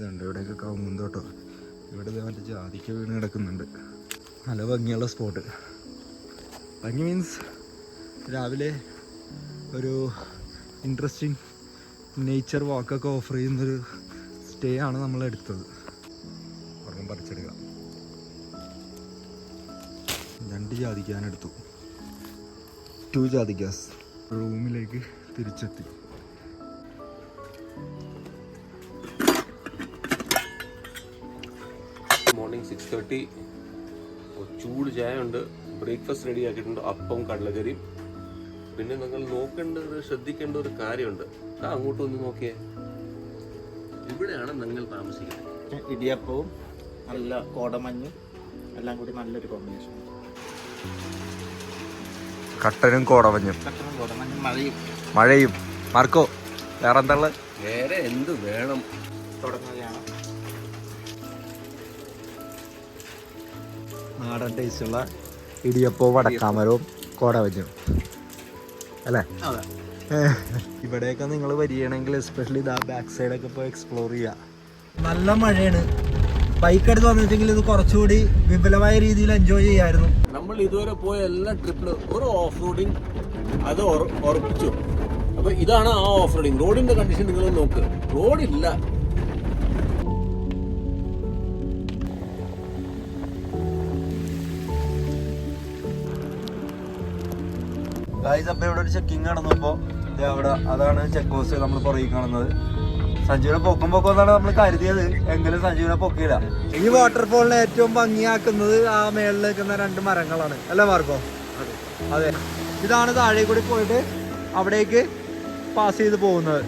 ഇതുണ്ട്. ഇവിടെയൊക്കെ കവുങ്ങുന്തോട്ടോ ഇവിടെ മറ്റേ ജാതിക്ക വീണ് കിടക്കുന്നുണ്ട്. നല്ല ഭംഗിയുള്ള സ്പോട്ട് ഭംഗി മീൻസ് രാവിലെ ഒരു ഇൻട്രസ്റ്റിംഗ് നേച്ചർ വാക്കൊക്കെ ഓഫർ ചെയ്യുന്നൊരു സ്റ്റേ ആണ് നമ്മൾ എടുത്തത്. ഒരെണ്ണം പറിച്ചെടുക്കാം. രണ്ട് ജാതിക്കാനെടുത്തു ടു ജാതിക്കാസ് റൂമിലേക്ക് തിരിച്ചെത്തി. മോർണിംഗ് സിക്സ് തേർട്ടി ചൂട് ചായ ഉണ്ട് ബ്രേക്ക്ഫാസ്റ്റ് റെഡി ആക്കിയിട്ടുണ്ട് അപ്പം കടലക്കറിയും. പിന്നെ നിങ്ങൾ നോക്കേണ്ട ഒരു ശ്രദ്ധിക്കേണ്ട ഒരു കാര്യമുണ്ട്. ആ അങ്ങോട്ട് ഒന്ന് നോക്കിയേ. ഇവിടെയാണ് നിങ്ങൾ താമസിക്കുന്നത്. ഇടിയപ്പവും നല്ല കോടമഞ്ഞും എല്ലാം കൂടി നല്ലൊരു കോമ്പിനേഷൻ കട്ടനും കോടമഞ്ഞും. കട്ടനും കോടമഞ്ഞും മഴയും. മഴയും. മാർക്കോ വേറെ എന്താ വേറെ എന്ത് വേണം? തുടങ്ങുകയാണ്. നാടൻ ടേസ്റ്റുള്ള ഇടിയപ്പവും വടക്കാമരവും കോടവഞ്ഞും അല്ലേ? ഇവിടെയൊക്കെ നിങ്ങൾ വരികയാണെങ്കിൽ എസ്പെഷ്യലി ഇതാ ബാക്ക് സൈഡൊക്കെ ഇപ്പോൾ എക്സ്പ്ലോർ ചെയ്യുക നല്ല മഴയാണ്. ബൈക്ക് എടുത്ത് വന്നിട്ടെങ്കിൽ ഇത് കുറച്ചുകൂടി വിപുലമായ രീതിയിൽ എൻജോയ് ചെയ്യായിരുന്നു. നമ്മൾ ഇതുവരെ പോയ എല്ലാ ട്രിപ്പിലും ഒരു ഓഫ് റോഡിങ് അത് ഉറ- ഉറപ്പിച്ചു. അപ്പൊ ഇതാണ് ആ ഓഫ് റോഡിങ് റോഡിന്റെ കണ്ടീഷൻ നിങ്ങൾ നോക്ക്. റോഡില്ല ഗായ്സ് അപ്പം ഇവിടെ ഒരു ചെക്കിങ് നടന്നപ്പോൾ അവിടെ അതാണ് ചെക്ക് പോസ്റ്റ് നമ്മൾ പുറകെ കാണുന്നത്. സഞ്ജുവിനെ പൊക്കും പൊക്കുമെന്നാണ് നമ്മൾ കരുതിയത്. എങ്കിലും സഞ്ജുവിനെ പൊക്കിയില്ല. ഈ വാട്ടർഫോളിനെ ഏറ്റവും ഭംഗിയാക്കുന്നത് ആ മേളിൽ നിൽക്കുന്ന രണ്ട് മരങ്ങളാണ്. അല്ലേ മാർക്കോ? അതെ. ഇതാണ് താഴെ കൂടി പോയിട്ട് അവിടേക്ക് പാസ് ചെയ്ത് പോകുന്നത്.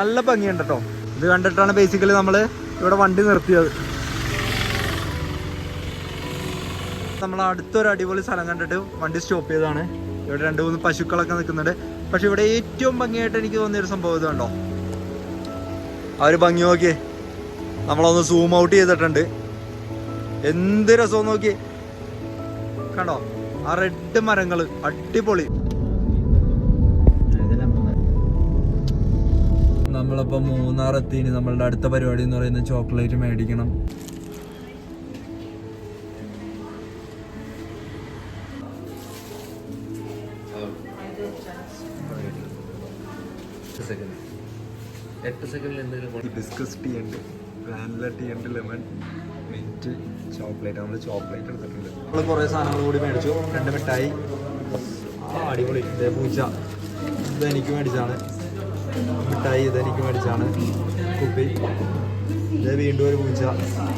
നല്ല ഭംഗിയുണ്ട് കേട്ടോ ഇത് കണ്ടിട്ടാണ് ബേസിക്കലി നമ്മൾ ഇവിടെ വണ്ടി നിർത്തിയത്. നമ്മൾ അടുത്തൊരു അടിപൊളി സ്ഥലം കണ്ടിട്ട് വണ്ടി സ്റ്റോപ്പ് ചെയ്തതാണ്. ഇവിടെ രണ്ട് മൂന്ന് പശുക്കളൊക്കെ നിൽക്കുന്നുണ്ട്. പക്ഷെ ഇവിടെ ഏറ്റവും ഭംഗിയായിട്ട് എനിക്ക് തോന്നിയൊരു സംഭവം ഇത് കണ്ടോ? ആ ഒരു ഭംഗി നോക്കിയേ. നമ്മളൊന്ന് സൂം ഔട്ട് ചെയ്തിട്ടുണ്ട്. എന്ത് രസം നോക്കിയേ. കണ്ടോ? ആ റെഡ് മരങ്ങൾ അടിപൊളി. നമ്മളിപ്പോ മൂന്നാർ എത്തിന്. നമ്മളുടെ അടുത്ത പരിപാടി എന്ന് പറയുന്നത് ചോക്ലേറ്റ് മേടിക്കണം. എട്ട് സെക്കൻഡിൽ എന്തെങ്കിലും ഡിസ്കസ് ടീ ഉണ്ട് വാനില ടീ ഉണ്ട് ലെമൺ മിന്റ് ചോക്ലേറ്റ് നമ്മൾ ചോക്ലേറ്റ് എടുത്തിട്ടുണ്ട്. നമ്മൾ കുറേ സാധനങ്ങൾ കൂടി മേടിച്ചു. രണ്ട് മിഠായി. അടിപൊളി. പൂച്ച. ഇത് എനിക്ക് മേടിച്ചാണ്. മിഠായി ഇത് എനിക്ക് മേടിച്ചാണ്. കുപ്പി. ഇത് വീണ്ടും ഒരു പൂച്ച.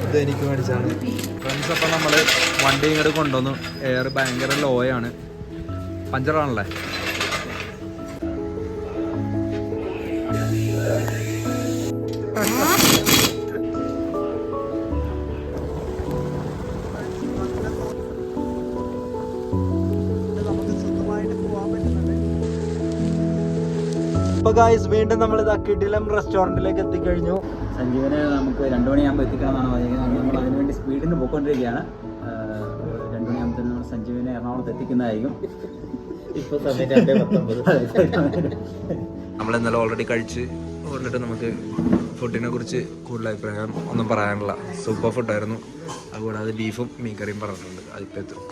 ഇത് എനിക്ക് മേടിച്ചാണ്. ഫ്രണ്ട്സ് അപ്പം നമ്മൾ വണ്ടി ഇങ്ങോട്ട് കൊണ്ടുവന്നു. എയർ ഭയങ്കര ലോയാണ് പഞ്ചറാണല്ലേ? ഗായ്സ് വീണ്ടും നമ്മൾ ഇതാ കിടിലം റെസ്റ്റോറന്റിലേക്ക് എത്തിക്കഴിഞ്ഞു. സഞ്ജീവനെ നമുക്ക് രണ്ടു മണിയാകുമ്പോൾ എത്തിക്കണമെന്നാണ് പറഞ്ഞിരിക്കുന്നത്. നമ്മൾ അതിനുവേണ്ടി സ്പീഡിന് പോയിക്കൊണ്ടിരിക്കുകയാണ്. രണ്ടു മണിയാകുമ്പോൾ നമ്മൾ സഞ്ജീവനെ എറണാകുളത്ത് എത്തിക്കുന്നതായിരിക്കും. ഇപ്പോൾ സമയം രണ്ടേ പത്തൊമ്പത്. നമ്മൾ ഇന്നലെ ഓൾറെഡി കഴിച്ച് കൊണ്ടിട്ട് നമുക്ക് ഫുഡിനെ കുറിച്ച് കൂടുതൽ അഭിപ്രായം ഒന്നും പറയാനില്ല. സൂപ്പർ ഫുഡായിരുന്നു അതുകൂടാതെ ബീഫും മീൻ കറിയും പറഞ്ഞിട്ടുണ്ട്. അതിപ്പോൾ എത്തും.